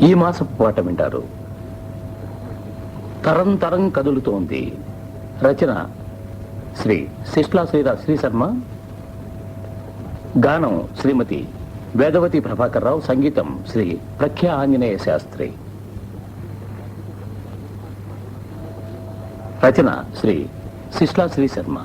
ఈ మాసపు పాట వింటారు. తరం తరం కదులుతోంది. రచన శ్రీ శిష్లా శ్రీరా శ్రీ శర్మ గానం శ్రీమతి వేదవతి ప్రభాకర్ రావు. సంగీతం శ్రీ ప్రఖ్యా ఆంజనేయ శాస్త్రి. రచన శ్రీ శిష్లా శ్రీ శర్మ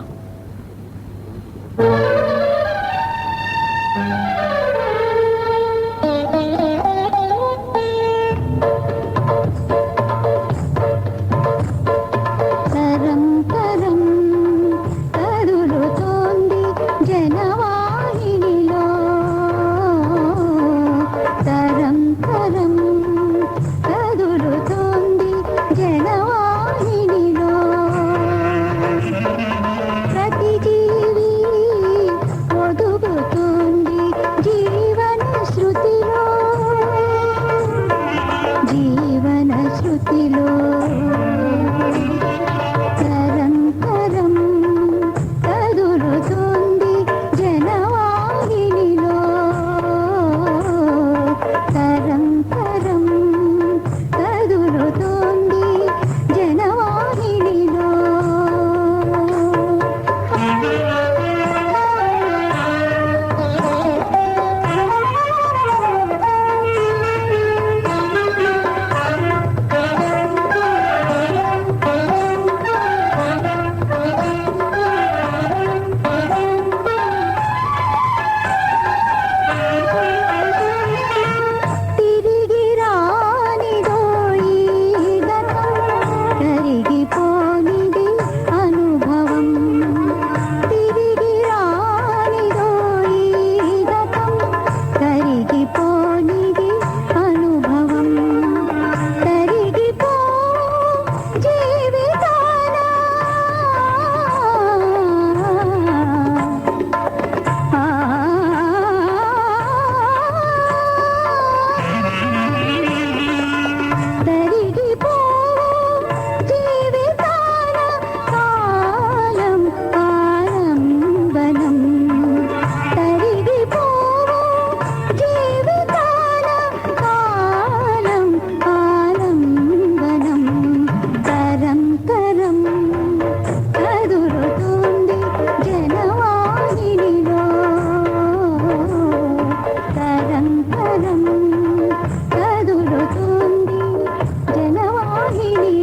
你你。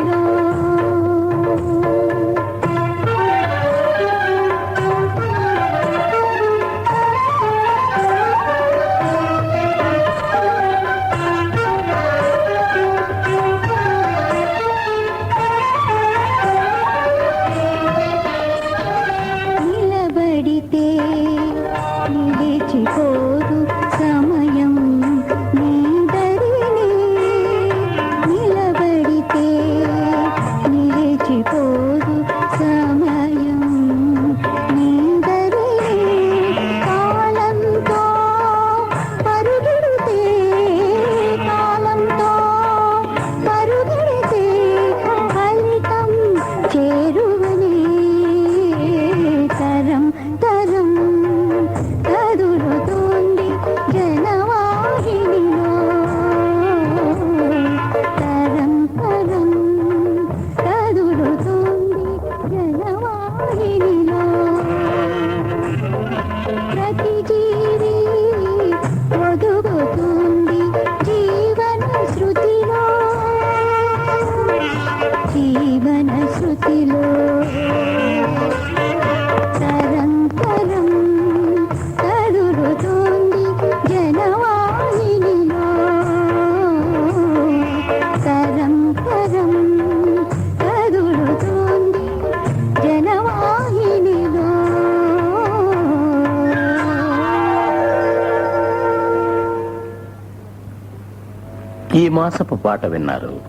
ఈ మాసపు పాట విన్నారు.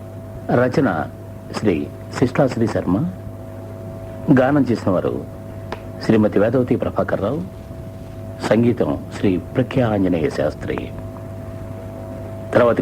రచన శ్రీ శిష్టాశ్రీ శర్మ. గానం చేసిన వారు శ్రీమతి వేదవతి ప్రభాకర్ రావు. సంగీతం శ్రీ ప్రఖ్యా ఆంజనేయ శాస్త్రి. తర్వాత